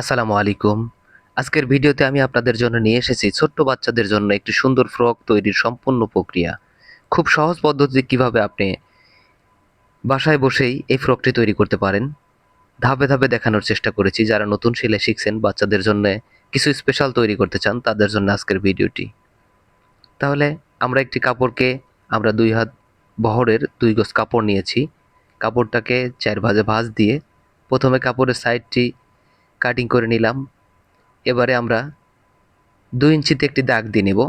আসসালামু আলাইকুম। আজকের ভিডিওতে আমি আপনাদের জন্য নিয়ে এসেছি ছোট্ট বাচ্চাদের জন্য একটি সুন্দর ফ্রক তৈরির সম্পূর্ণ প্রক্রিয়া। খুব সহজ পদ্ধতি কীভাবে আপনি বাসায় বসেই এই ফ্রকটি তৈরি করতে পারেন, ধাপে ধাপে দেখানোর চেষ্টা করেছি। যারা নতুন সেলাই শিখছেন বাচ্চাদের জন্য কিছু স্পেশাল তৈরি করতে চান, তাদের জন্য আজকের ভিডিওটি। তাহলে আমরা একটি কাপড়কে, আমরা দুই হাত বহরের দুই গজ কাপড় নিয়েছি। কাপড়টাকে চার ভাজে ভাঁজ দিয়ে প্রথমে কাপড়ের সাইডটি কাটিং করে নিলাম। এবারে আমরা দুই ইঞ্চিতে একটি দাগ দিয়ে নেব।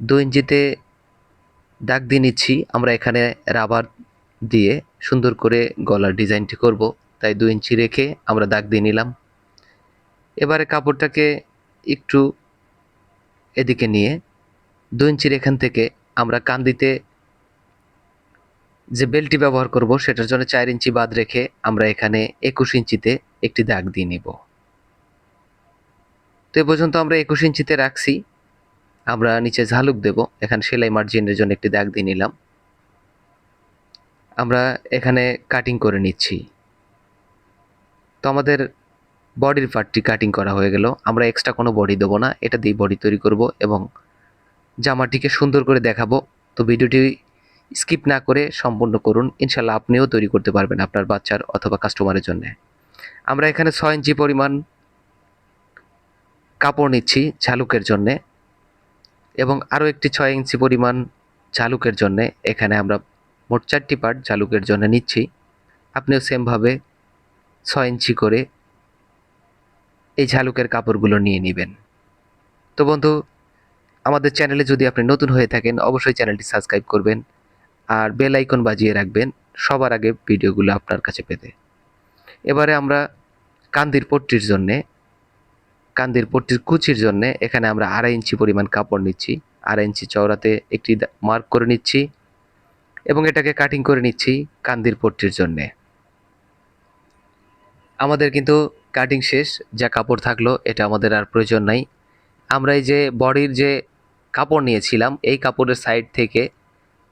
দুই ইঞ্চিতে দাগ দিয়ে নিচ্ছি। আমরা এখানে রাবার দিয়ে সুন্দর করে গলার ডিজাইনটি করব। তাই দুই ইঞ্চি রেখে আমরা দাগ দিয়ে নিলাম। এবারে কাপড়টাকে একটু এদিকে নিয়ে দুই ইঞ্চির এখান থেকে আমরা কান্দিতে যে বেল্টটি ব্যবহার করব সেটার জন্য চার ইঞ্চি বাদ রেখে আমরা এখানে একুশ ইঞ্চিতে একটি দাগ দিয়ে নিব। তো এ পর্যন্ত আমরা একুশ ইঞ্চিতে রাখছি। আমরা নিচে ঝালুক দেব। এখানে সেলাই মার্জিনের জন্য একটি দাগ দিয়ে নিলাম। আমরা এখানে কাটিং করে নিচ্ছি। তো আমাদের বডির পার্টটি কাটিং করা হয়ে গেল। আমরা এক্সট্রা কোনো বডি দেবো না। এটা দিয়ে বডি তৈরি করব এবং জামাটিকে সুন্দর করে দেখাবো। তো ভিডিওটি স্কিপ না করে সম্পূর্ণ করুন। ইনশাল্লাহ আপনিও তৈরি করতে পারবেন আপনার বাচ্চার অথবা কাস্টমারের জন্য। আমরা এখানে ছয় ইঞ্চি পরিমাণ কাপড় নিচ্ছি ঝালুকের জন্যে এবং আরও একটি ছয় ইঞ্চি পরিমাণ ঝালুকের জন্যে এখানে আমরা মোট চারটি পার্ট ঝালুকের জন্য নিচ্ছি। আপনিও সেমভাবে ছয় ইঞ্চি করে এই ঝালুকের কাপড়গুলো নিয়ে নেবেন। তো বন্ধু, আমাদের চ্যানেলে যদি আপনি নতুন হয়ে থাকেন, অবশ্যই চ্যানেলটি সাবস্ক্রাইব করবেন। আর বেল আইকন বাজিয়ে রাখবেন সবার আগে ভিডিওগুলো আপনার কাছে পেতে। এবারে আমরা কান্দির পট্টির জন্যে, কান্দির পট্টির কুচির জন্যে এখানে আমরা আড়াই ইঞ্চি পরিমাণ কাপড় নিচ্ছি। আড়াই ইঞ্চি চওড়াতে একটি মার্ক করে নিচ্ছি এবং এটাকে কাটিং করে নিচ্ছি কান্দির পট্টির জন্যে। আমাদের কিন্তু কাটিং শেষ, যা কাপড় থাকল এটা আমাদের আর প্রয়োজন নাই। আমরা এই যে বডির যে কাপড় নিয়েছিলাম, এই কাপড়ের সাইড থেকে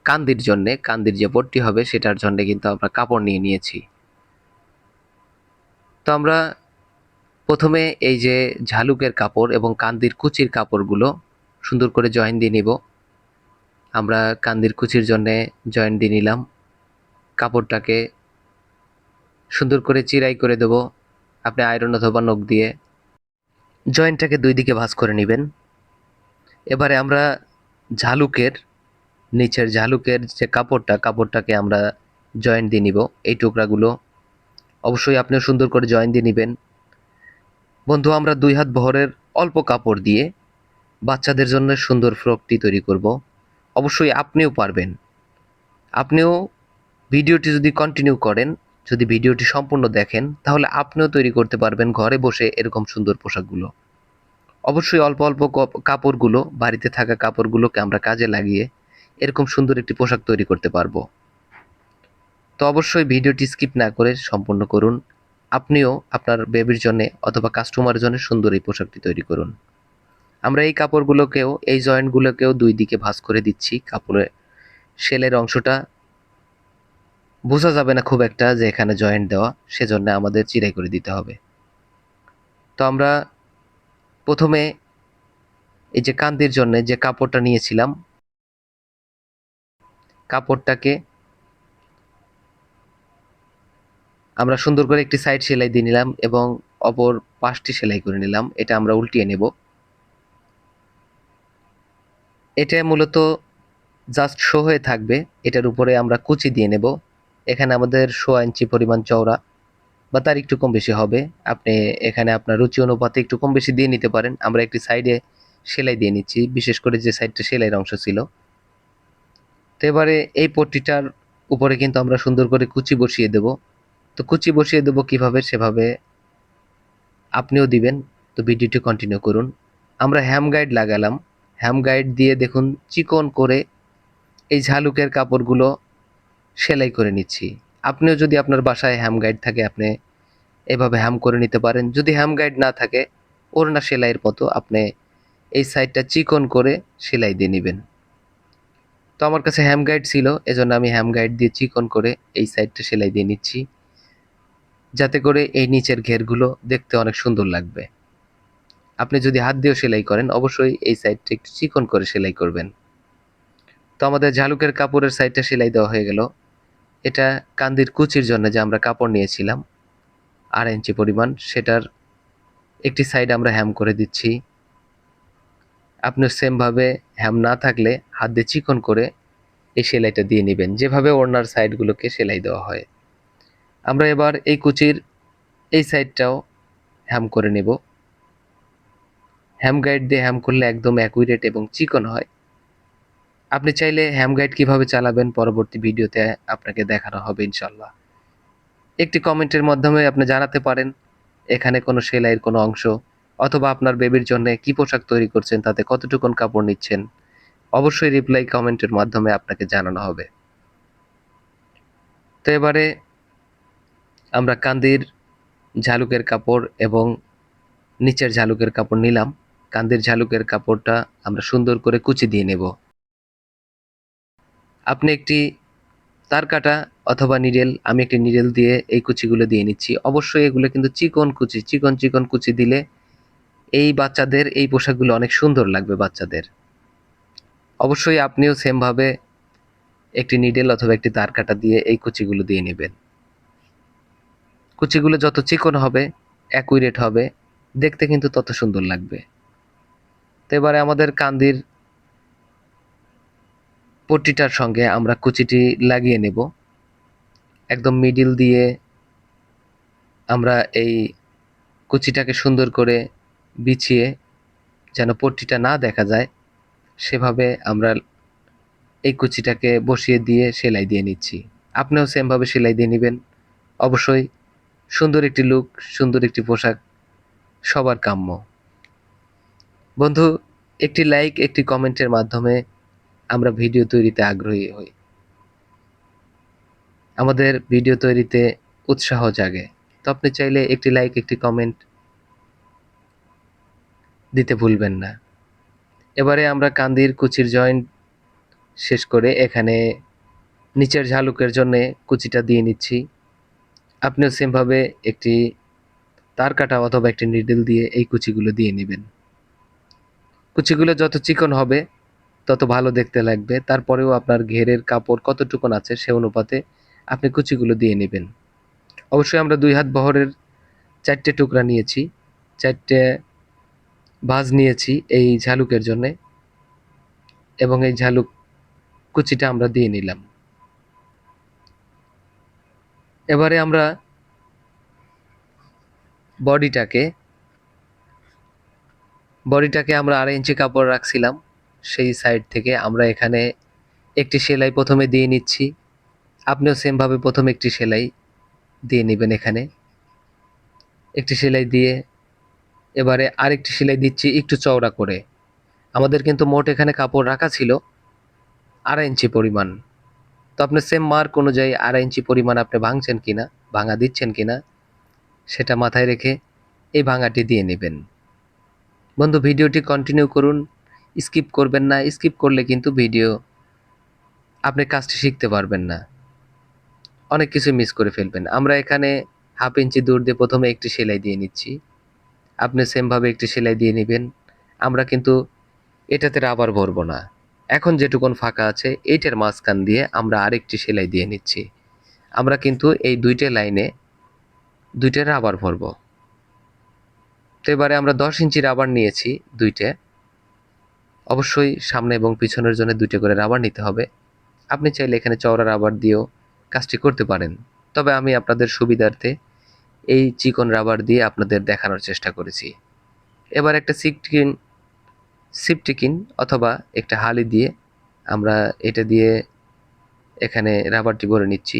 কান্দির জন্যে, কান্দির যে পট্টি হবে সেটার জন্য কিন্তু আমরা কাপড় নিয়ে নিয়েছি। তো আমরা প্রথমে এই যে ঝালুকের কাপড় এবং কান্দির কুচির কাপড়গুলো সুন্দর করে জয়েন দিয়ে নিব। আমরা কান্দির কুচির জন্যে জয়েন দিয়ে নিলাম। কাপড়টাকে সুন্দর করে চিরাই করে দেব। আপনি আয়রন অথবা নখ দিয়ে জয়েন্টটাকে দুই দিকে ভাঁজ করে নেবেন। এবারে আমরা ঝালুকের নিচের ঝালুকের যে কাপড়টা, কাপড়টাকে আমরা জয়েন্ট দিয়ে নিব। এই টুকরাগুলো অবশ্যই আপনিও সুন্দর করে জয়েন দিয়ে নেবেন। বন্ধু, আমরা দুই হাত ভরের অল্প কাপড় দিয়ে বাচ্চাদের জন্য সুন্দর ফ্রকটি তৈরি করব। অবশ্যই আপনিও পারবেন। আপনিও ভিডিওটি যদি কন্টিনিউ করেন, যদি ভিডিওটি সম্পূর্ণ দেখেন, তাহলে আপনিও তৈরি করতে পারবেন ঘরে বসে এরকম সুন্দর পোশাকগুলো। অবশ্যই অল্প অল্প কাপড়গুলো, বাড়িতে থাকা কাপড়গুলোকে আমরা কাজে লাগিয়ে এরকম সুন্দর একটি পোশাক তৈরি করতে পারব। তো অবশ্যই ভিডিওটি স্কিপ না করে সম্পূর্ণ করুন। আপনিও আপনার বেবির জন্য অথবা কাস্টমারের জন্য সুন্দর এই পোশাকটি তৈরি করুন। আমরা এই কাপড়গুলোকেও, এই জয়েন্টগুলোকেও দুই দিকে ভাঁজ করে দিচ্ছি। কাপড়ের সেলের অংশটা বোঝা যাবে না খুব একটা যে এখানে জয়েন্ট দেওয়া, সেজন্য আমাদের চিরাই করে দিতে হবে। তো আমরা প্রথমে এই যে কান্দির জন্য যে কাপড়টা নিয়েছিলাম কাপড়টাকে আমরা সুন্দর করে একটি সাইড সেলাই দিয়ে নিলাম এবং অপর পাশটি সেলাই করে নিলাম। এটা আমরা উল্টিয়ে নেব। এটা মূলত জাস্ট শো হয়ে থাকবে। এটার উপরে আমরা কুচি দিয়ে নেব। এখানে আমাদের শো ইঞ্চি পরিমাণ চওড়া বা তার একটু কম বেশি হবে। আপনি এখানে আপনার রুচি অনুপাতে একটু কম বেশি দিয়ে নিতে পারেন। আমরা একটি সাইডে সেলাই দিয়ে নিচ্ছি। বিশেষ করে যে সাইডটা সেলাইয়ের অংশ ছিল। তো এবারে এই পট্টিটার উপরে কিন্তু আমরা সুন্দর করে কুচি বসিয়ে দেব। তো কুচি বসিয়ে দেবো কীভাবে সেভাবে আপনিও দিবেন। তো ভিডিওটি কন্টিনিউ করুন। আমরা হ্যাম গাইড লাগালাম। হ্যাম গাইড দিয়ে দেখুন চিকন করে এই ঝালুকের কাপড়গুলো সেলাই করে নিচ্ছি। আপনিও যদি আপনার বাসায় হ্যাম গাইড থাকে, আপনি এভাবে হ্যাম করে নিতে পারেন। যদি হ্যাম গাইড না থাকে, ওড়না সেলাইয়ের মতো আপনি এই সাইডটা চিকন করে সেলাই দিয়ে নেবেন। তো আমার কাছে হ্যাম গাইড ছিল, এজন্য আমি হ্যাম গাইড দিয়ে চিকন করে এই সাইডটা সেলাই দিয়ে নিচ্ছি। যাতে করে এই নিচের ঘেরগুলো দেখতে অনেক সুন্দর লাগবে। আপনি যদি হাত দিয়েও সেলাই করেন, অবশ্যই এই সাইডটা একটু চিকন করে সেলাই করবেন। তো আমাদের ঝালুকের কাপড়ের সাইডটা সেলাই দেওয়া হয়ে গেল। এটা কান্দির কুচির জন্য যে আমরা কাপড় নিয়েছিলাম। আড়াই ইঞ্চি পরিমাণ, সেটার একটি সাইড আমরা হ্যাম করে দিচ্ছি। আপনি সেমভাবে হ্যাম না থাকলে হাত দিয়ে চিকন করে এই সেলাইটা দিয়ে নেবেন। যেভাবে ওড়নার সাইডগুলোকে সেলাই দেওয়া হয়। আমরা এবার এই কুচির এই সাইডটাও হ্যাম করে নেব। হ্যাম গাইড দিয়ে হ্যাম করলে একদম অ্যাকুরেট এবং চিকন হয়। আপনি চাইলে হ্যাম গাইড কীভাবে চালাবেন পরবর্তী ভিডিওতে আপনাকে দেখানো হবে ইনশাল্লাহ একটি কমেন্টের মাধ্যমে আপনি জানাতে পারেন। এখানে কোনো সেলাইয়ের কোনো অংশ অথবা আপনার বেবির জন্য কি পোশাক তৈরি করছেন, তাতে কতটুকুন কাপড় নিচ্ছেন, অবশ্যই রিপ্লাই কমেন্টের মাধ্যমে আপনাকে জানানো হবে। তো এবারে আমরা কান্দির ঝালুকের কাপড় এবং নিচের ঝালুকের কাপড় নিলাম। কান্দির ঝালুকের কাপড়টা আমরা সুন্দর করে কুচি দিয়ে নেব। আপনি একটি তার কাটা অথবা নিডেল, আমি একটি নিডেল দিয়ে এই কুচিগুলো দিয়ে নিচ্ছি। অবশ্যই এগুলো কিন্তু চিকন কুচি, চিকন চিকন কুচি দিলে এই বাচ্চাদের এই পোশাকগুলো অনেক সুন্দর লাগবে বাচ্চাদের। অবশ্যই আপনিও সেমভাবে একটি নিডেল অথবা একটি তার কাটা দিয়ে এই কুচিগুলো দিয়ে নেবেন। কুচিগুলো যত চিকন হবে অ্যাকুরেট হবে, দেখতে কিন্তু তত সুন্দর লাগবে। তো এবারে আমাদের কান্দির পট্টিটার সঙ্গে আমরা কুচিটি লাগিয়ে নেব। একদম মিডিল দিয়ে আমরা এই কুচিটাকে সুন্দর করে বিছিয়ে যেন পট্টিটা না দেখা যায়, সেভাবে আমরা এই কুচিটাকে বসিয়ে দিয়ে সেলাই দিয়ে নিচ্ছি। আপনিও সেমভাবে সেলাই দিয়ে নেবেন। অবশ্যই সুন্দর একটি লুক সুন্দর একটি পোশাক সবার কাম্য। বন্ধু, একটি লাইক একটি কমেন্টের মাধ্যমে আমরা ভিডিও তৈরিতে আগ্রহী হই। আমাদের ভিডিও তৈরিতে উৎসাহ জাগে। তো আপনি চাইলে একটি লাইক একটি কমেন্ট দিতে ভুলবেন না। এবারে আমরা কান্দির কুচির জয়েন্ট শেষ করে এখানে নিচের ঝালুকের জন্য কুচিটা দিয়ে নিচ্ছি। আপনিও সেমভাবে একটি তার কাটা অথবা একটি নিডল দিয়ে এই কুচিগুলো দিয়ে নেবেন। কুচিগুলো যত চিকন হবে, তত ভালো দেখতে লাগবে। তারপরেও আপনার ঘেরের কাপড় কতটুকুন আছে সে অনুপাতে আপনি কুচিগুলো দিয়ে নেবেন। অবশ্যই আমরা দুই হাত বহরের চারটে টুকরা নিয়েছি। চারটে ভাঁজ নিয়েছি এই ঝালুকের জন্যে এবং এই ঝালুক কুচিটা আমরা দিয়ে নিলাম। এবারে আমরা বডিটাকে বডিটাকে আমরা আড়াই ইঞ্চি কাপড় রাখছিলাম। সেই সাইড থেকে আমরা এখানে একটি সেলাই প্রথমে দিয়ে নিচ্ছি। আপনিও সেমভাবে প্রথমে একটি সেলাই দিয়ে নেবেন এখানে। একটি সেলাই দিয়ে এবারে আরেকটি সেলাই দিচ্ছি একটু চওড়া করে। আমাদের কিন্তু মোট এখানে কাপড় রাখা ছিল আড়াই ইঞ্চি পরিমাণ। তো আপনি সেম মার্ক অনুযায়ী আড়াই ইঞ্চি পরিমাণ আপনি ভাঙছেন কিনা, ভাঙা দিচ্ছেন কিনা, সেটা মাথায় রেখে এই ভাঙাটি দিয়ে নেবেন। বন্ধু, ভিডিওটি কন্টিনিউ করুন স্কিপ করবেন না স্কিপ করলে কিন্তু ভিডিও আপনি কাজটি শিখতে পারবেন না। অনেক কিছু মিস করে ফেলবেন। আমরা এখানে হাফ ইঞ্চি দূর দিয়ে প্রথমে একটি সেলাই দিয়ে নিচ্ছি। আপনি সেমভাবে একটি সেলাই দিয়ে নেবেন। আমরা কিন্তু এটাতে রাবার ভরবো না। এখন যেটুকুন ফাঁকা আছে, এইটার মাঝখান দিয়ে আমরা আরেকটি সেলাই দিয়ে নিচ্ছি। আমরা কিন্তু এই দুইটা লাইনে দুইটা রাবার ভরবো। তো এবারে আমরা দশ ইঞ্চি রাবার নিয়েছি দুইটে। অবশ্যই সামনে এবং পিছনের জন্য দুইটা করে রাবার নিতে হবে। আপনি চাইলে এখানে চওড়া রাবার দিয়েও কাজটি করতে পারেন। তবে আমি আপনাদের সুবিধার্থে এই চিকন রাবার দিয়ে আপনাদের দেখানোর চেষ্টা করেছি। এবার একটা সিপটিকিন সিপটিকিন অথবা একটা হালি দিয়ে আমরা এটা দিয়ে এখানে রাবারটি ভরে নিচ্ছি।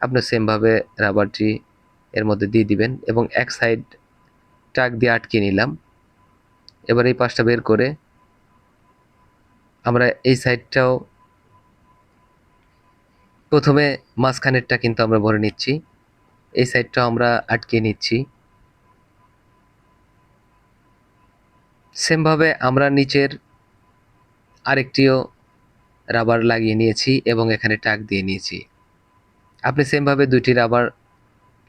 আপনি সেমভাবে রাবারটি এর মধ্যে দিয়ে দিবেন এবং এক সাইড টাক দিয়ে আটকে নিলাম। এবার এই পাশটা বের করে আমরা এই সাইডটাও প্রথমে মাঝখানেরটা কিন্তু আমরা ভরে নিচ্ছি। এই সাইডটা আমরা আটকে নিচ্ছি। সেমভাবে আমরা নিচের আরেকটিও রাবার লাগিয়ে নিয়েছি এবং এখানে টাক দিয়ে নিয়েছি। আপনি সেমভাবে দুটি রাবার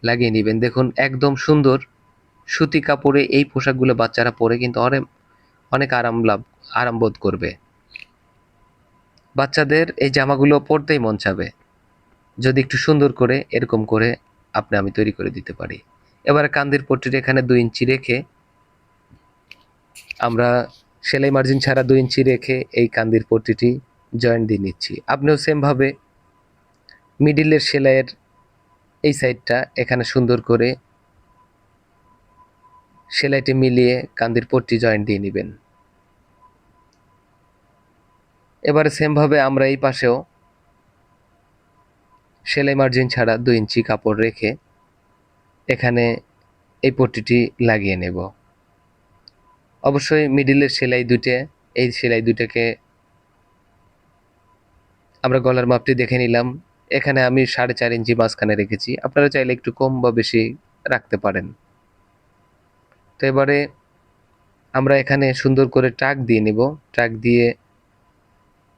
লাগিয়ে নেবেন। দেখুন, একদম সুন্দর সুতি কাপড়ে এই পোশাকগুলো বাচ্চারা পরে কিন্তু অনেক অনেক আরাম লাভ, আরাম বোধ করবে। বাচ্চাদের এই জামাগুলো পরতেই মন চাবে। যদি একটু সুন্দর করে, এরকম করে আপনি, আমি তৈরি করে দিতে পারি। এবারে কান্দির পট্টির এখানে দুই ইঞ্চি রেখে আমরা সেলাই মার্জিন ছাড়া দুই ইঞ্চি রেখে এই কান্দির পট্টিটি জয়েন্ট দিয়ে নিচ্ছি। আপনিও সেমভাবে মিডিলের সেলাইয়ের এই সাইডটা এখানে সুন্দর করে সেলাইটি মিলিয়ে কান্দির পট্টি জয়েন্ট দিয়ে নেবেন। এবারে সেমভাবে আমরা এই পাশেও সেলাই মার্জিন ছাড়া দুই ইঞ্চি কাপড় রেখে এখানে এই পট্টিটি লাগিয়ে নেব। অবশ্যই মিডিলের সেলাই দুটে এই সেলাই দুটাকে আমরা গলার মাপটি দেখে নিলাম। এখানে আমি সাড়ে চার ইঞ্চি মাঝখানে রেখেছি। আপনারা চাইলে একটু কম বা বেশি রাখতে পারেন। তো এবারে আমরা এখানে সুন্দর করে ট্রাক দিয়ে নিব। ট্রাক দিয়ে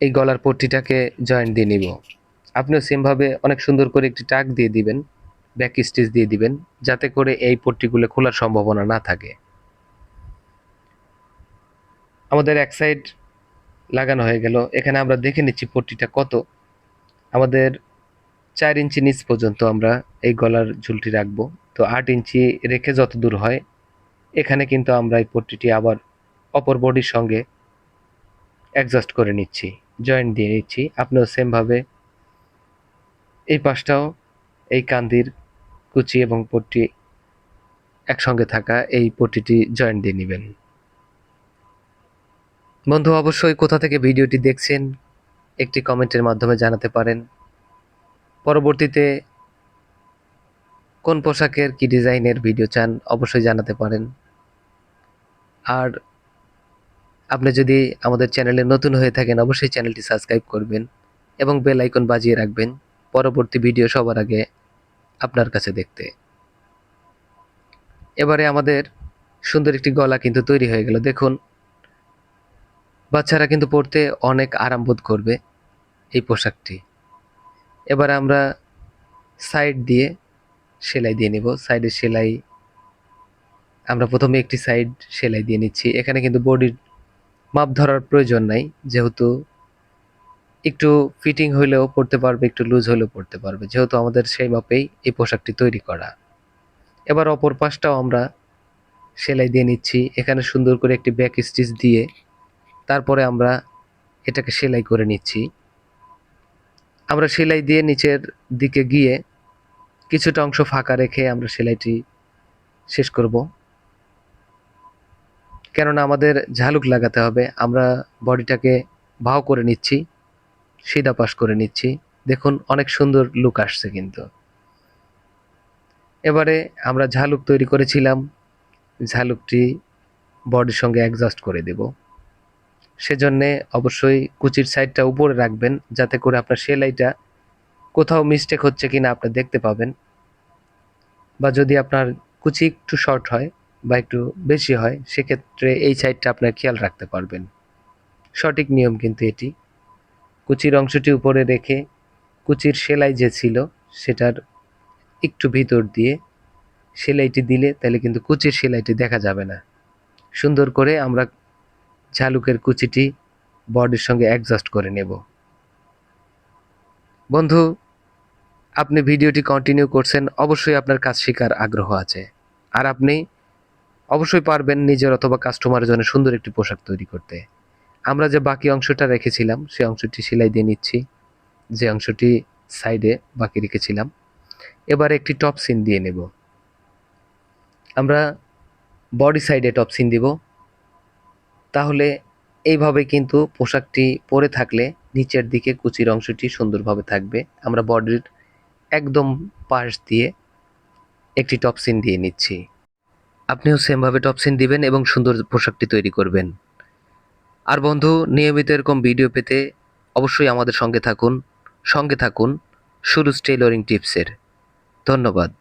এই গলার পট্টিটাকে জয়েন্ট দিয়ে নিব। আপনিও সেমভাবে অনেক সুন্দর করে একটি টাক দিয়ে দিবেন ব্যাক স্টিচ দিয়ে দিবেন, যাতে করে এই পট্টিগুলো খোলার সম্ভাবনা না থাকে। আমাদের এক সাইড লাগানো হয়ে গেল। এখানে আমরা দেখে নিচ্ছি পট্টিটা কত। আমাদের চার ইঞ্চি নিচ পর্যন্ত আমরা এই গলার ঝুলটি রাখব। তো আট ইঞ্চি রেখে যত দূর হয়, এখানে কিন্তু আমরা এই পট্টিটি আবার অপর বডির সঙ্গে অ্যাডজাস্ট করে নিচ্ছি জয়েন্ট দিয়ে নিচ্ছি। আপনিও সেমভাবে এই পাশটাও এই কান্দির কুচি এবং পট্টি একসঙ্গে থাকা এই পট্টিটি জয়েন্ট দিয়ে নেবেন। বন্ধু, অবশ্যই কোথা থেকে ভিডিওটি দেখছেন, একটি কমেন্টের মাধ্যমে জানাতে পারেন। পরবর্তীতে কোন পোশাকের কি ডিজাইনের ভিডিও চান অবশ্যই জানাতে পারেন। আর আপনি যদি আমাদের চ্যানেলে নতুন হয়ে থাকেন, অবশ্যই চ্যানেলটি সাবস্ক্রাইব করবেন এবং বেল আইকন বাজিয়ে রাখবেন। পরবর্তী ভিডিও সবার আগে আপনার কাছে দেখতে। এবারে আমাদের সুন্দর একটি গলা কিন্তু তৈরি হয়ে গেল। দেখুন, বাচ্চারা কিন্তু পড়তে অনেক আরাম বোধ করবে এই পোশাকটি। এবার আমরা সাইড দিয়ে সেলাই দিয়ে নিব। সাইডের সেলাই, আমরা প্রথমে একটি সাইড সেলাই দিয়ে নিচ্ছি। এখানে কিন্তু বডির মাপ ধরার প্রয়োজন নাই, যেহেতু একটু ফিটিং হইলেও পড়তে পারবে, একটু লুজ হলেও পড়তে পারবে। যেহেতু আমাদের সেই মাপেই এই পোশাকটি তৈরি করা। এবার অপর পাশটাও আমরা সেলাই দিয়ে নিচ্ছি। এখানে সুন্দর করে একটি ব্যাক স্টিচ দিয়ে তারপরে আমরা এটাকে সেলাই করে নিচ্ছি। আমরা সেলাই দিয়ে নিচের দিকে গিয়ে কিছুটা অংশ ফাঁকা রেখে আমরা সেলাইটি শেষ করব। কেননা আমাদের ঝালুক লাগাতে হবে। আমরা বডিটাকে ভাও করে নিচ্ছি। সিধা পাশ করে নিচ্ছি। দেখুন, অনেক সুন্দর লুক আসছে কিন্তু। এবারে আমরা ঝালুক তৈরি করেছিলাম। ঝালুকটি বডির সঙ্গে অ্যাডজাস্ট করে দেব। সেজন্যে অবশ্যই কুচির সাইডটা উপরে রাখবেন, যাতে করে আপনার সেলাইটা কোথাও মিস্টেক হচ্ছে কিনা আপনি দেখতে পাবেন। বা যদি আপনার কুচি একটু শর্ট হয় বা একটু বেশি হয়, সেক্ষেত্রে এই সাইডটা আপনার খেয়াল রাখতে পারবেন। সঠিক নিয়ম কিন্তু এটি। কুচির অংশটি উপরে রেখে কুচির সেলাই যে ছিল সেটার একটু ভিতর দিয়ে সেলাইটি দিলে তাহলে কিন্তু কুচির সেলাইটি দেখা যাবে না। সুন্দর করে আমরা ঝালুকের কুচিটি বডির সঙ্গে অ্যাডজাস্ট করে নেব। বন্ধু, আপনি ভিডিওটি কন্টিনিউ করছেন, অবশ্যই আপনার কাজ শেখার আগ্রহ আছে। আর আপনি অবশ্যই পারবেন নিজের অথবা কাস্টমারের জন্য সুন্দর একটি পোশাক তৈরি করতে। আমরা যে বাকি অংশটা রেখেছিলাম সেই অংশটি সেলাই দিয়ে নিচ্ছি। যে অংশটি সাইডে বাকি রেখেছিলাম। এবার একটি টপ সিন দিয়ে নেব। আমরা বডি সাইডে টপ সিন দিব। তাহলে এইভাবে কিন্তু পোশাকটি পরে থাকলে নিচের দিকে কুচির অংশটি সুন্দরভাবে থাকবে। আমরা বডির একদম পাশ দিয়ে একটি টপ সিন দিয়ে নিচ্ছি। আপনিও সেমভাবে টপ সিন দিবেন এবং সুন্দর পোশাকটি তৈরি করবেন। আর বন্ধু, নিয়মিত এরকম ভিডিও পেতে অবশ্যই আমাদের সঙ্গে থাকুন। সঙ্গে থাকুন সুরুজ টেইলরিং টিপসের ধন্যবাদ।